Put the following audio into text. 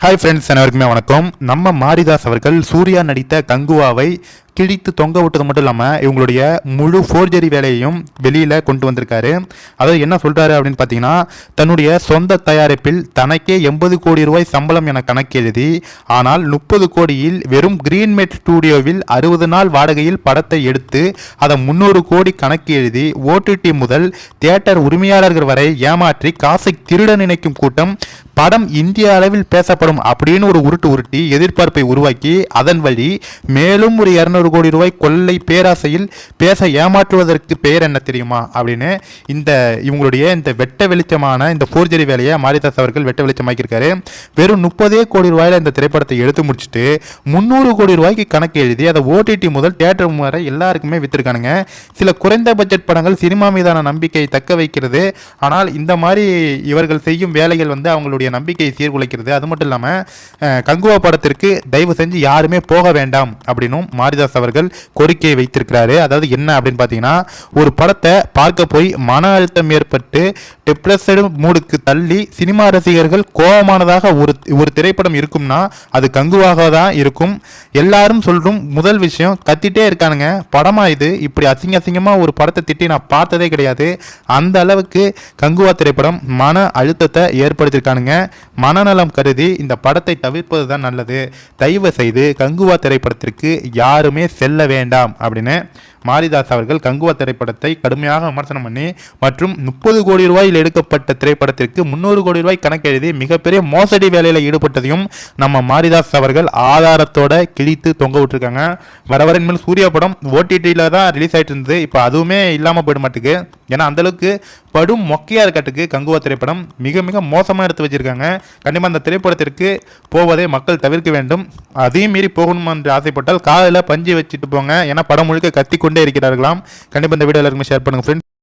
Hi friends அனைவருக்குமே வணக்கம். நம்ம மாரிதாஸ் அவர்கள் சூர்யா நடித்த கங்குவாவை கிழித்து தொங்க விட்டது மட்டும் இல்லாமல் இவங்களுடைய முழு ஃபோர்ஜரி வேலையையும் வெளியில் கொண்டு வந்திருக்காரு. அதாவது என்ன சொல்கிறாரு அப்படின்னு பார்த்தீங்கன்னா தன்னுடைய சொந்த தயாரிப்பில் தனக்கே எண்பது கோடி ரூபாய் சம்பளம் என கணக்கு எழுதி ஆனால் முப்பது கோடியில் வெறும் கிரீன்மேட் ஸ்டூடியோவில் அறுபது நாள் வாடகையில் படத்தை எடுத்து அதை முந்நூறு கோடி கணக்கு எழுதி ஓடிடி முதல் தியேட்டர் உரிமையாளர்கள் வரை ஏமாற்றி காசை திருட நினைக்கும் கூட்டம் படம் இந்திய அளவில் பேசப்படும் அப்படின்னு ஒரு உருட்டு உருட்டி எதிர்பார்ப்பை உருவாக்கி அதன் வழி மேலும் ஒரு இரநூறு கோடி ரூபாய் கொள்ளை பேராசையில் பேச ஏமாற்றுவதற்கு பெயர் என்ன தெரியுமா? அப்படின்னு இந்த இவங்களுடைய இந்த வெட்ட வெளிச்சமான இந்த போர்ஜரி வேலையை மாரிதாஸ் அவர்கள் வெட்ட வெளிச்சமாக்கியிருக்காரு. வெறும் முப்பதே கோடி ரூபாயில இந்த திரைப்படத்தை எடுத்து முடிச்சுட்டு முந்நூறு கோடி ரூபாய்க்கு கணக்கு எழுதி அதை ஓடிடி முதல் தியேட்டர் வரை எல்லாருக்குமே விற்றுருக்கானுங்க சில குறைந்த பட்ஜெட் படங்கள் சினிமா மீதான நம்பிக்கையை தக்க வைக்கிறது. ஆனால் இந்த மாதிரி இவர்கள் செய்யும் வேலைகள் வந்து அவங்களுடைய நம்பிக்கையை சீர்குலைக்கிறது. அது மட்டும் இல்லாமல் கங்குவா படத்திற்கு தயவு செஞ்சு யாருமே போக வேண்டாம் அப்படின்னும் மாரிதாஸ் அவர்கள் கோரிக்கையை வைத்திருக்கிறாரு. அதாவது என்ன அப்படின்னு பார்த்தீங்கன்னா ஒரு படத்தை பார்க்க போய் மன அழுத்தம் ஏற்பட்டு டிப்ரெஸ்டு மூடுக்கு தள்ளி சினிமா ரசிகர்கள் கோபமானதாக ஒரு ஒரு திரைப்படம் இருக்கும்னா அது கங்குவாக தான் இருக்கும். எல்லாரும் சொல்லும் முதல் விஷயம் கத்திட்டே இருக்கானுங்க. படமா இது? இப்படி அசிங்க அசிங்கமாக ஒரு படத்தை திட்டி நான் பார்த்ததே கிடையாது. அந்த அளவுக்கு கங்குவா திரைப்படம் மன அழுத்தத்தை ஏற்படுத்தியிருக்கானுங்க. மனநலம் கருதி இந்த படத்தை தவிர்ப்பது தான் நல்லது. தயவு செய்து கங்குவா திரைப்படத்திற்கு யாருமே செல்ல வேண்டாம் அப்படின்னு மாரிதாஸ் அவர்கள் கங்குவா திரைப்படத்தை கடுமையாக விமர்சனம் பண்ணி மற்றும் முப்பது கோடி ரூபாயில் எடுக்கப்பட்ட திரைப்படத்திற்கு முன்னூறு கோடி ரூபாய் கணக்கெழுதி மிகப்பெரிய மோசடி வேலையில் ஈடுபட்டதையும் நம்ம மாரிதாஸ் அவர்கள் ஆதாரத்தோட கிழித்து தொங்க விட்டுருக்காங்க. வர வர இனிமேல் சூர்யா படம் ஓடிடியில் தான் ரிலீஸ் ஆயிட்டு இருந்தது. இப்போ அதுவுமே இல்லாமல் போயிட மாட்டுக்கு ஏன்னா அந்த அளவுக்கு படும் மொக்கையா இருக்கட்டுக்கு கங்குவா திரைப்படம் மிக மிக மோசமாக எடுத்து வச்சிருக்காங்க. கண்டிப்பாக அந்த திரைப்படத்திற்கு போவதை மக்கள் தவிர்க்க வேண்டும். அதையும் மீறி போகணும் என்று ஆசைப்பட்டால் காலையில் பஞ்சு வச்சுட்டு போங்க. ஏன்னா படம் முழுக்க கத்தி கொண்டு இருக்கிறார்களாம். கண்டிப்பாக இந்த வீடியோ எல்லாருக்குமே ஷேர் பண்ணுங்கள் ஃப்ரெண்ட்ஸ்